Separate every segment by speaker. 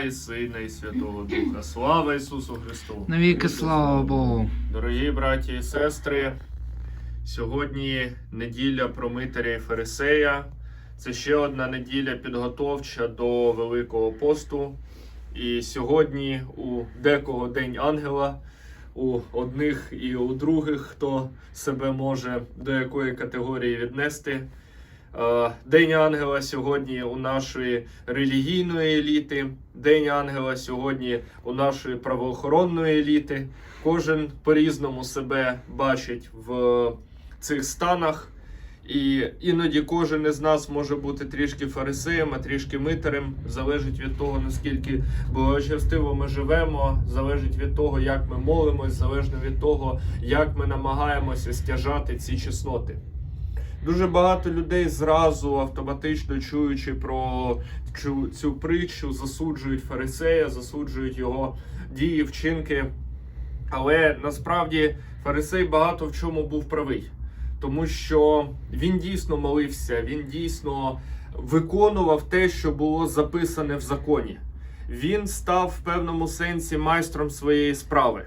Speaker 1: і Сина, і Святого Духа. Слава Ісусу Христу!
Speaker 2: Навіки слава Богу.
Speaker 1: Дорогі браті і сестри, сьогодні неділя про Митаря і Фарисея. Це ще одна неділя підготовча до Великого посту. І сьогодні у декого День Ангела, у одних і у других, хто себе може до якої категорії віднести. Е, День Ангела сьогодні у нашої релігійної еліти, День Ангела сьогодні у нашої правоохоронної еліти. Кожен по-різному себе бачить в цих станах. І іноді кожен із нас може бути трішки фарисеєм, а трішки митарем. Залежить від того, наскільки благочестиво ми живемо, залежить від того, як ми молимось, залежно від того, як ми намагаємося стяжати ці чесноти. Дуже багато людей зразу автоматично чуючи про цю, цю притчу, засуджують фарисея, засуджують його дії, вчинки. Але насправді фарисей багато в чому був правий, тому що він дійсно молився, він дійсно виконував те, що було записане в законі. Він став в певному сенсі майстром своєї справи.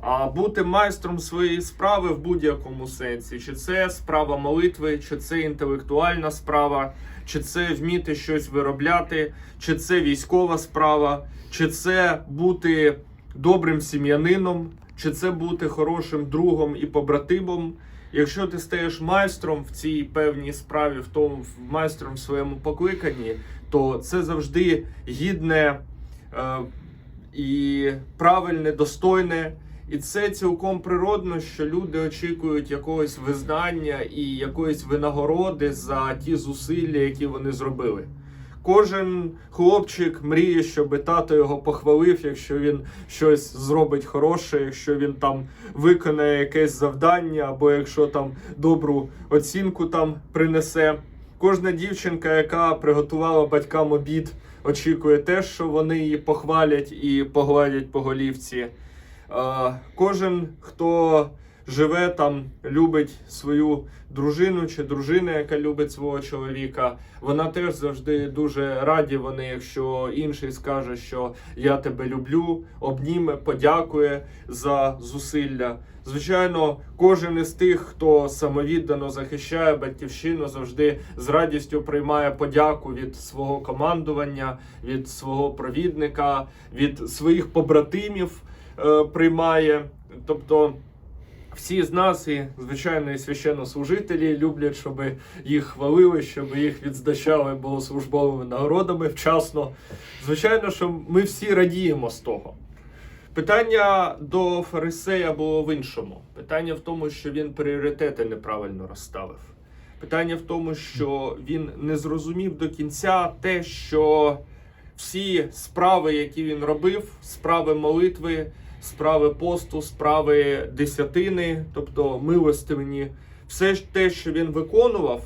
Speaker 1: А бути майстром своєї справи в будь-якому сенсі, чи це справа молитви, чи це інтелектуальна справа, чи це вміти щось виробляти, чи це військова справа, чи це бути добрим сім'янином, чи це бути хорошим другом і побратимом. Якщо ти стаєш майстром в цій певній справі, в тому майстром в своєму покликанні, то це завжди гідне е, і правильне, достойне. І це цілком природно, що люди очікують якогось визнання і якоїсь винагороди за ті зусилля, які вони зробили. Кожен хлопчик мріє, щоб тато його похвалив, якщо він щось зробить хороше, якщо він там виконає якесь завдання, або якщо там добру оцінку там принесе. Кожна дівчинка, яка приготувала батькам обід, очікує теж, що вони її похвалять і погладять по голівці. Кожен, хто живе там, любить свою дружину чи дружина, яка любить свого чоловіка, вона теж завжди дуже раді вони, якщо інший скаже, що я тебе люблю, обніме, подякує за зусилля. Звичайно, кожен із тих, хто самовіддано захищає батьківщину, завжди з радістю приймає подяку від свого командування, від свого провідника, від своїх побратимів приймає. Тобто всі з нас, і звичайно, і священнослужителі люблять, щоб їх хвалили, щоб їх відзначали богослужбовими нагородами вчасно. Звичайно, що ми всі радіємо з того. Питання до фарисея було в іншому. Питання в тому, що він пріоритети неправильно розставив. Питання в тому, що він не зрозумів до кінця те, що всі справи, які він робив, справи молитви, справи посту, справи десятини, тобто милостивні, все те, що він виконував,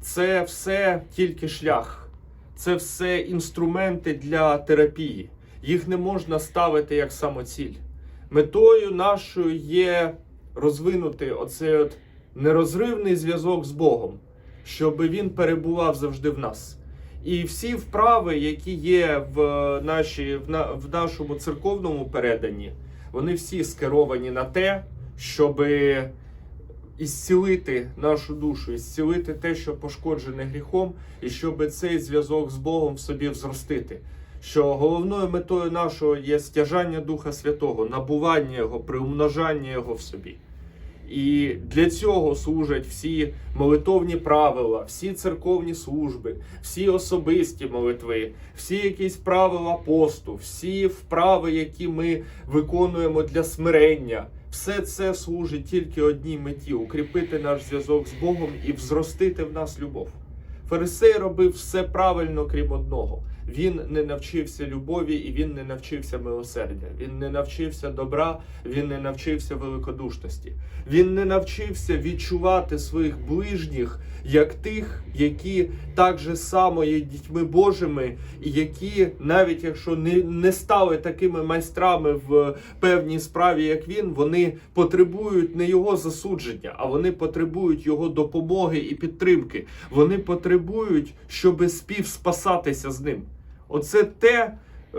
Speaker 1: це все тільки шлях, це все інструменти для терапії. Їх не можна ставити як самоціль. Метою нашою є розвинути оцей от нерозривний зв'язок з Богом, щоб він перебував завжди в нас. І всі вправи, які є в, нашій, в, на, в нашому церковному переданні, вони всі скеровані на те, щоб ісцілити нашу душу, ісцілити те, що пошкоджене гріхом, і щоб цей зв'язок з Богом в собі взростити. Що головною метою нашого є стяжання Духа Святого, набування Його, приумножання Його в собі. І для цього служать всі молитовні правила, всі церковні служби, всі особисті молитви, всі якісь правила посту, всі вправи, які ми виконуємо для смирення. Все це служить тільки одній меті укріпити наш зв'язок з Богом і взростити в нас любов. Фарисей робив все правильно, крім одного. Він не навчився любові і він не навчився милосердя. Він не навчився добра, він не навчився великодушності. Він не навчився відчувати своїх ближніх як тих, які так же само є дітьми Божими, і які, навіть якщо не, не стали такими майстрами в певній справі, як він, вони потребують не його засудження, а вони потребують його допомоги і підтримки. Вони потребують, щоб співспасатися з ним. Оце те, е,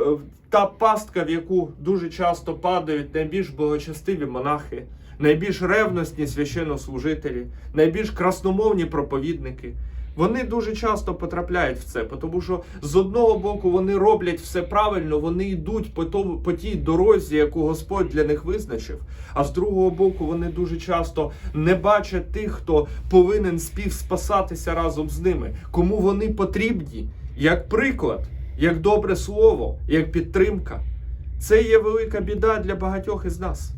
Speaker 1: та пастка, в яку дуже часто падають найбільш благочестиві монахи, найбільш ревностні священнослужителі, найбільш красномовні проповідники. Вони дуже часто потрапляють в це, тому що з одного боку вони роблять все правильно, вони йдуть по тому по тій дорозі, яку Господь для них визначив. А з другого боку, вони дуже часто не бачать тих, хто повинен співспасатися разом з ними, кому вони потрібні, як приклад, як добре слово, як підтримка. Це є велика біда для багатьох із нас.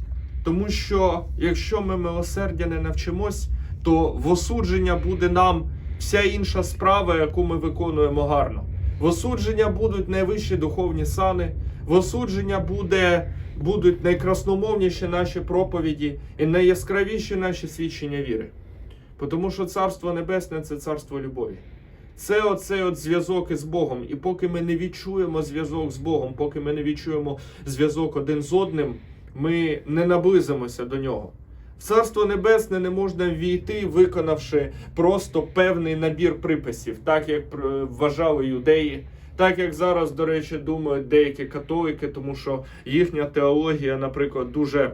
Speaker 1: Тому що якщо ми милосердя не навчимось, то в осудження буде нам вся інша справа, яку ми виконуємо гарно. В осудження будуть найвищі духовні сани, в осудження буде, будуть найкрасномовніші наші проповіді і найяскравіші наші свідчення віри. Тому що Царство Небесне це царство любові. Це оцей от зв'язок із Богом. І поки ми не відчуємо зв'язок з Богом, поки ми не відчуємо зв'язок один з одним, ми не наблизимося до нього. В Царство Небесне не можна ввійти, виконавши просто певний набір приписів, так як е, вважали юдеї, так як зараз, до речі, думають деякі католики, тому що їхня теологія, наприклад, дуже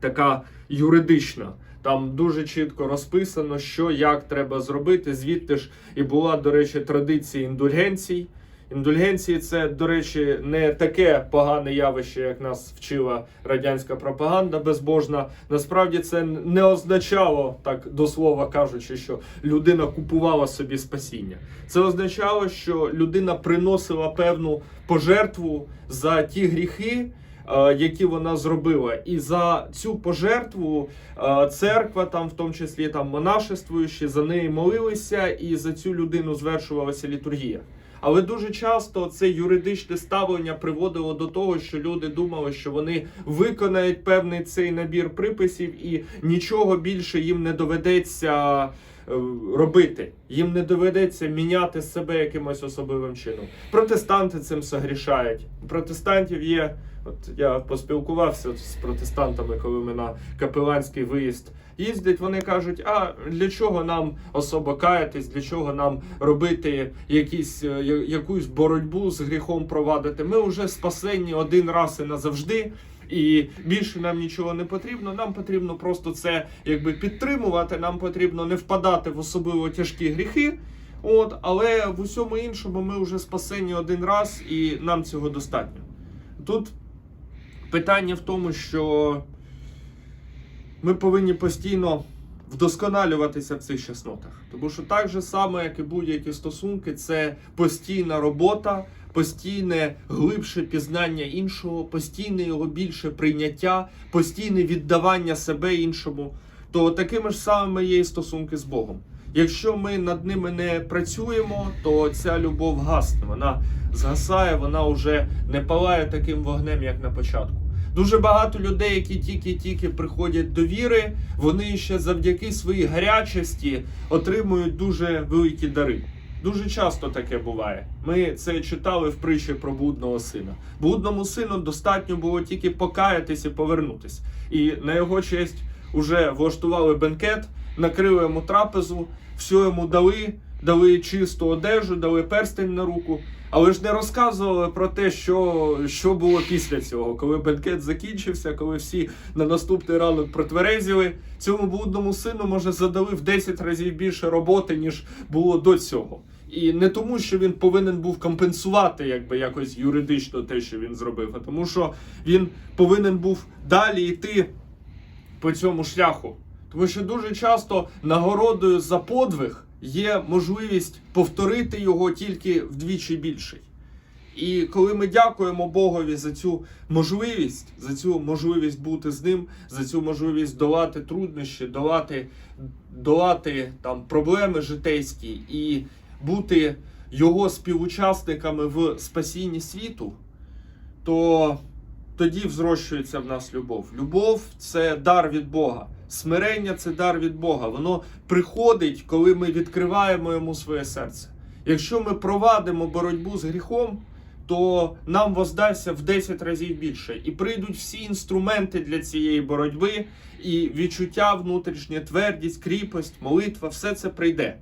Speaker 1: така юридична. Там дуже чітко розписано, що як треба зробити. Звідти ж і була, до речі, традиція індульгенцій. Індульгенції це, до речі, не таке погане явище, як нас вчила радянська пропаганда безбожна. Насправді це не означало, так до слова кажучи, що людина купувала собі спасіння. Це означало, що людина приносила певну пожертву за ті гріхи. Е, Які вона зробила, і за цю пожертву е, церква, там в тому числі там монашествуючі, за неї молилися, і за цю людину звершувалася літургія. Але дуже часто це юридичне ставлення приводило до того, що люди думали, що вони виконають певний цей набір приписів, і нічого більше їм не доведеться робити. Їм не доведеться міняти себе якимось особливим чином. Протестанти цим согрішають. Протестантів є. От я поспілкувався з протестантами, коли ми на капеланський виїзд їздять. Вони кажуть: а для чого нам особо каятись, для чого нам робити якісь, е, якусь боротьбу з гріхом провадити? Ми вже спасені один раз і назавжди. І більше нам нічого не потрібно. Нам потрібно просто це якби підтримувати. Нам потрібно не впадати в особливо тяжкі гріхи. От, але в усьому іншому ми вже спасені один раз, і нам цього достатньо. Тут питання в тому, що ми повинні постійно вдосконалюватися в цих чеснотах. Тому що так же само, як і будь-які стосунки, це постійна робота, постійне глибше пізнання іншого, постійне його більше прийняття, постійне віддавання себе іншому. То такими ж самими є і стосунки з Богом. Якщо ми над ними не працюємо, то ця любов гасне, вона згасає, вона вже не палає таким вогнем, як на початку. Дуже багато людей, які тільки-тільки приходять до віри, вони ще завдяки своїй гарячості отримують дуже великі дари. Дуже часто таке буває. Ми це читали в притчі про блудного сина. Блудному сину достатньо було тільки покаятись і повернутись. І на його честь уже влаштували бенкет, накрили йому трапезу, все йому дали, дали чисту одежу, дали перстень на руку. Але ж не розказували про те, що, що було після цього, коли бенкет закінчився, коли всі на наступний ранок протверезіли. Цьому блудному сину, може, задали в 10 разів більше роботи, ніж було до цього. І не тому, що він повинен був компенсувати якби якось юридично те, що він зробив, а тому, що він повинен був далі йти по цьому шляху. Тому що дуже часто нагородою за подвиг є можливість повторити його тільки вдвічі більший. І коли ми дякуємо Богові за цю можливість, за цю можливість бути з ним, за цю можливість долати труднощі, долати, долати там проблеми житейські і бути його співучасниками в спасінні світу, то тоді взрощується в нас любов. Любов це дар від Бога. Смирення це дар від Бога. Воно приходить, коли ми відкриваємо йому своє серце. Якщо ми провадимо боротьбу з гріхом, то нам воздасться в 10 разів більше. І прийдуть всі інструменти для цієї боротьби, і відчуття внутрішнє, твердість, кріпость, молитва, все це прийде.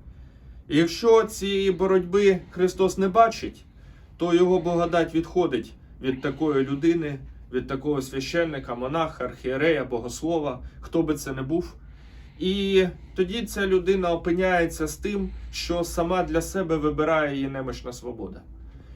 Speaker 1: І якщо цієї боротьби Христос не бачить, то його благодать відходить від такої людини, від такого священника, монаха, архієрея, богослова, хто би це не був. І тоді ця людина опиняється з тим, що сама для себе вибирає її немощна свобода.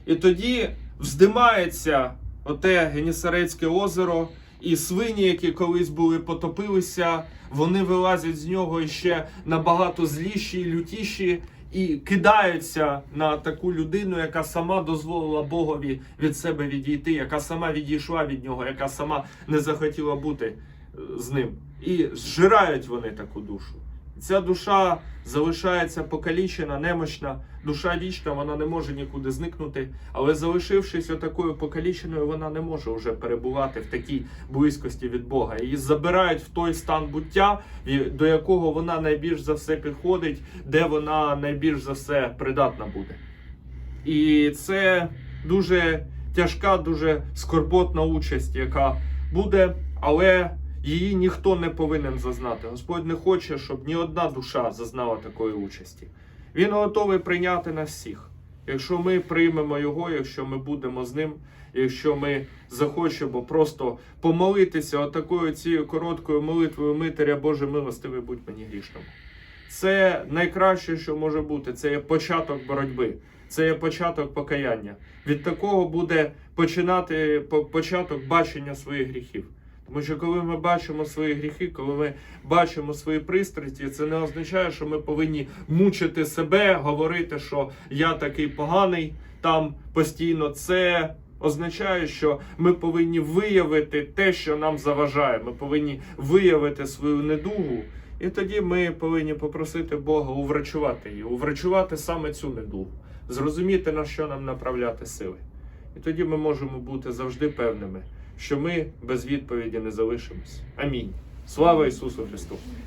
Speaker 1: І тоді вздимається оте Генісарецьке озеро, і свині, які колись були потопилися, вони вилазять з нього іще набагато зліші і лютіші, і кидаються на таку людину, яка сама дозволила Богові від себе відійти, яка сама відійшла від нього, яка сама не захотіла бути е, з ним. І зжирають вони таку душу. Ця душа залишається покалічена, немощна, душа вічна, вона не може нікуди зникнути. Але залишившись отакою покаліченою, вона не може вже перебувати в такій близькості від Бога. Її забирають в той стан буття, до якого вона найбільш за все підходить, де вона найбільш за все придатна буде. І це дуже тяжка, дуже скорботна участь, яка буде, але її ніхто не повинен зазнати. Господь не хоче, щоб ні одна душа зазнала такої участі. Він готовий прийняти нас всіх. Якщо ми приймемо його, якщо ми будемо з ним, якщо ми захочемо просто помолитися отакою цією короткою молитвою Митаря Боже милостивий будь мені грішному. Це найкраще, що може бути. Це є початок боротьби, це є початок покаяння. Від такого буде починати початок бачення своїх гріхів. Тому що коли ми бачимо свої гріхи, коли ми бачимо свої пристрасті, це не означає, що ми повинні мучити себе, говорити, що я такий поганий там постійно. Це означає, що ми повинні виявити те, що нам заважає. Ми повинні виявити свою недугу. І тоді ми повинні попросити Бога уврачувати її, уврачувати саме цю недугу, зрозуміти на що нам направляти сили. І тоді ми можемо бути завжди певними, що ми без відповіді не залишимось. Амінь. Слава Ісусу Христу!